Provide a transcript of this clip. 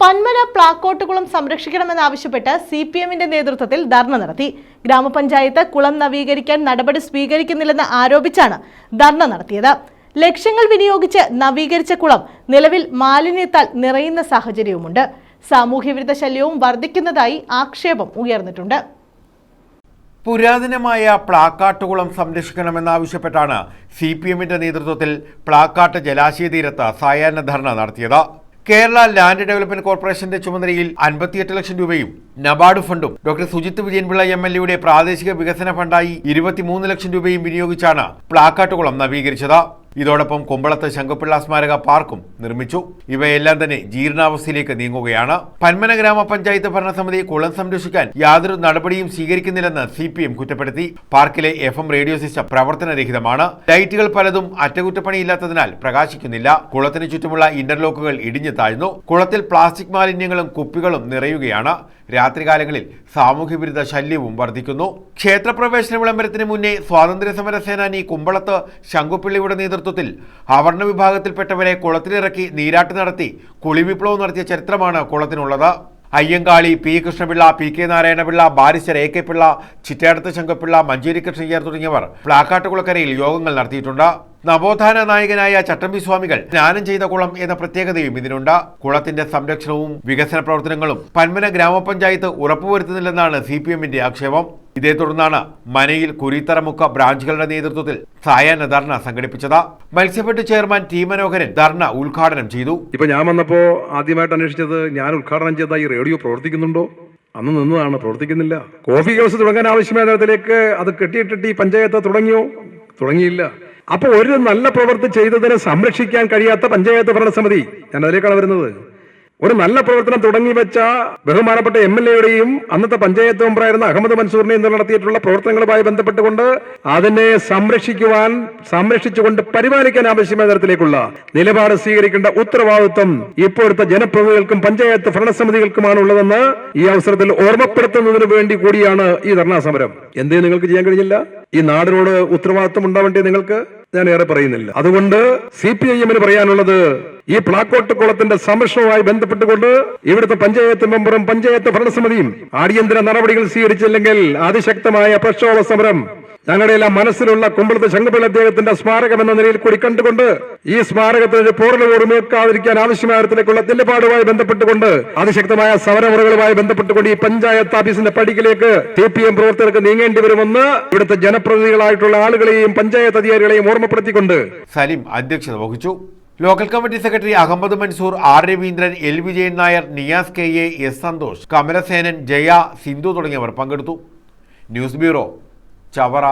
പന്മന പ്ലാക്കോട്ടുകുളം സംരക്ഷിക്കണമെന്നാവശ്യപ്പെട്ട് C P എമ്മിന്റെ നേതൃത്വത്തിൽ ധർണ നടത്തി. ഗ്രാമപഞ്ചായത്ത് കുളം നവീകരിക്കാൻ നടപടി സ്വീകരിക്കുന്നില്ലെന്ന് ആരോപിച്ചാണ് ധർണ നടത്തിയത്. ലക്ഷ്യങ്ങൾ വിനിയോഗിച്ച് നവീകരിച്ച കുളം നിലവിൽ മാലിന്യത്താൽ നിറയുന്ന സാഹചര്യവുമുണ്ട്. സാമൂഹ്യവിരുദ്ധ ശല്യവും വർദ്ധിക്കുന്നതായി ആക്ഷേപം ഉയർന്നിട്ടുണ്ട്. പുരാതനമായ പ്ലാക്കാട്ടുകുളം സംരക്ഷിക്കണമെന്നാവശ്യപ്പെട്ടാണ് സി പി എമ്മിന്റെ നേതൃത്വത്തിൽ പ്ലാക്കാട്ട് ജലാശയ തീരത്ത് സായാഹ്ന ധർണ നടത്തിയത്. കേരള ലാൻഡ് ഡെവലപ്മെന്റ് കോർപ്പറേഷന്റെ ചുമതലയിൽ അൻപത്തിയെട്ട് ലക്ഷം രൂപയും നബാർഡ് ഫണ്ടും doctor Sujith Vijayanpillai M L എയുടെ പ്രാദേശിക വികസന ഫണ്ടായി ഇരുപത്തിമൂന്ന് ലക്ഷം രൂപയും വിനിയോഗിച്ചാണ് പ്ലാക്കാട്ടുകുളം നവീകരിച്ചത്. ഇതോടൊപ്പം കുമ്പളത്ത് ശങ്കുപിള്ള സ്മാരക പാർക്കും നിർമ്മിച്ചു. ഇവയെല്ലാം തന്നെ ജീർണാവസ്ഥയിലേക്ക് നീങ്ങുകയാണ്. പന്മന ഗ്രാമപഞ്ചായത്ത് ഭരണസമിതി കുളം സംരക്ഷിക്കാൻ യാതൊരു നടപടിയും സ്വീകരിക്കുന്നില്ലെന്ന് സി പി എം കുറ്റപ്പെടുത്തി. പാർക്കിലെ എഫ് എം റേഡിയോ സിസ്റ്റം പ്രവർത്തനരഹിതമാണ്. ലൈറ്റുകൾ പലതും അറ്റകുറ്റപ്പണിയില്ലാത്തതിനാൽ പ്രകാശിക്കുന്നില്ല. കുളത്തിന് ചുറ്റുമുള്ള ഇന്റർലോക്കുകൾ ഇടിഞ്ഞു താഴ്ന്നു. കുളത്തിൽ പ്ലാസ്റ്റിക് മാലിന്യങ്ങളും കുപ്പികളും നിറയുകയാണ്. രാത്രികാലങ്ങളിൽ സാമൂഹ്യവിരുദ്ധ ശല്യവും വർദ്ധിക്കുന്നു. ക്ഷേത്രപ്രവേശന വിളംബരത്തിന് മുന്നേ സ്വാതന്ത്ര്യ സമര സേനാനി കുമ്പളത്ത് ശങ്കുപ്പിള്ളിയുടെ നേതൃത്വത്തിൽ അവർണ വിഭാഗത്തിൽപ്പെട്ടവരെ കുളത്തിലിറക്കി നീരാട്ട് നടത്തി കുളിവിപ്ലവം നടത്തിയ ചരിത്രമാണ് കുളത്തിനുള്ളത്. Ayyankali P. Krishnapillai P. K. Narayanapillai barrister A. K. Pillai Chittadathu Shankappillai Manjeri Krishnayyar തുടങ്ങിയവർ പ്ലാക്കാട്ടുകുളക്കരയിൽ യോഗങ്ങൾ നടത്തിയിട്ടുണ്ട്. നവോത്ഥാന നായകനായ ചട്ടമ്പി സ്വാമികൾ സ്നാനം ചെയ്ത കുളം എന്ന പ്രത്യേകതയും ഇതിനുണ്ട്. കുളത്തിന്റെ സംരക്ഷണവും വികസന പ്രവർത്തനങ്ങളും പന്മന ഗ്രാമപഞ്ചായത്ത് ഉറപ്പുവരുത്തുന്നില്ലെന്നാണ് സി പി എമ്മിന്റെ ആക്ഷേപം. ഇതേ തുടർന്നാണ് മനയിൽ കുരിത്തറമുക്ക ബ്രാഞ്ചുകളുടെ നേതൃത്വത്തിൽ സായാഹ്ന ധർണ സംഘടിപ്പിച്ചത്. മത്സ്യഫെഡ് ചെയർമാൻ ടി മനോഹരൻ ധർണ ഉദ്ഘാടനം ചെയ്തു. ഇപ്പൊ ഞാൻ വന്നപ്പോ ആദ്യമായിട്ട് അന്വേഷിച്ചത് ഞാൻ ഉദ്ഘാടനം ചെയ്ത ഈ റേഡിയോ പ്രവർത്തിക്കുന്നുണ്ടോ? അന്ന് നിന്നതാണ് പ്രവർത്തിക്കുന്നില്ല. കോഫി ഹൗസ് തുടങ്ങാൻ ആവശ്യമായ തരത്തിലേക്ക് അത് കെട്ടിയിട്ടിട്ട് ഈ പഞ്ചായത്ത് തുടങ്ങിയോ? തുടങ്ങിയില്ല. അപ്പൊ ഒരു നല്ല പ്രവൃത്തി ചെയ്തതിനെ സംരക്ഷിക്കാൻ കഴിയാത്ത പഞ്ചായത്ത് ഭരണസമിതി. ഞാൻ അതിലേക്കാണ് വരുന്നത്. ഒരു നല്ല പ്രവർത്തനം തുടങ്ങി വെച്ച ബഹുമാനപ്പെട്ട എം എൽ എയുടെയും അന്നത്തെ പഞ്ചായത്ത് മെമ്പറായിരുന്ന അഹമ്മദ് മൻസൂറിനെയും നടത്തിയിട്ടുള്ള പ്രവർത്തനങ്ങളുമായി ബന്ധപ്പെട്ടുകൊണ്ട് അതിനെ സംരക്ഷിക്കുവാൻ സംരക്ഷിച്ചുകൊണ്ട് പരിപാലിക്കാൻ ആവശ്യമായ തരത്തിലേക്കുള്ള നിലപാട് സ്വീകരിക്കേണ്ട ഉത്തരവാദിത്വം ഇപ്പോഴത്തെ ജനപ്രതിനിധികൾക്കും പഞ്ചായത്ത് ഭരണസമിതികൾക്കുമാണ് ഉള്ളതെന്ന് ഈ അവസരത്തിൽ ഓർമ്മപ്പെടുത്തുന്നതിന് വേണ്ടി കൂടിയാണ് ഈ ധർണാ സമരം. എന്തേ നിങ്ങൾക്ക് ചെയ്യാൻ കഴിഞ്ഞില്ല? ഈ നാടിനോട് ഉത്തരവാദിത്വം ഉണ്ടാവേണ്ടേ നിങ്ങൾക്ക്? ഞാൻ ഏറെ പറയുന്നില്ല. അതുകൊണ്ട് സി പി ഐ എമ്മിന് പറയാനുള്ളത് ഈ പ്ലാക്കോട്ട് കുളത്തിന്റെ സംരക്ഷണവുമായി ബന്ധപ്പെട്ടുകൊണ്ട് ഇവിടുത്തെ പഞ്ചായത്ത് മെമ്പറും പഞ്ചായത്ത് ഭരണസമിതിയും അടിയന്തര നടപടികൾ സ്വീകരിച്ചില്ലെങ്കിൽ അതിശക്തമായ പ്രക്ഷോഭ സമരം ഞങ്ങളുടെ എല്ലാം മനസ്സിലുള്ള കുമ്പളത്ത് ശങ്കപിള്ള അദ്ദേഹത്തിന്റെ സ്മാരകം എന്ന നിലയിൽ കൂടി കണ്ടുകൊണ്ട് ഈ സ്മാരകത്തിന് പോറലോടുമേൽക്കാതിരിക്കാൻ ആവശ്യമായ തരത്തിലേക്കുള്ള നിലപാടുമായി ബന്ധപ്പെട്ടുകൊണ്ട് അതിശക്തമായ സമരമുറകളുമായി ബന്ധപ്പെട്ടുകൊണ്ട് ഈ പഞ്ചായത്ത് ഓഫീസിന്റെ പടിക്കിലേക്ക് ടി പി എം പ്രവർത്തകർക്ക് നീങ്ങേണ്ടി വരുമെന്ന് ഇവിടുത്തെ ജനപ്രതിനിധികളായിട്ടുള്ള ആളുകളെയും പഞ്ചായത്ത് അധികാരികളെയും ഓർമ്മപ്പെടുത്തിക്കൊണ്ട് സലിം അധ്യക്ഷത വഹിച്ചു. Local committee secretary Ahammed Mansoor R. Raveendran L. Vijayan Nair Niyas K. A S. Santhosh Kamalasenan Jaya Sindhu തുടങ്ങിയവർ പങ്കെടുത്തു. News bureau Chavara.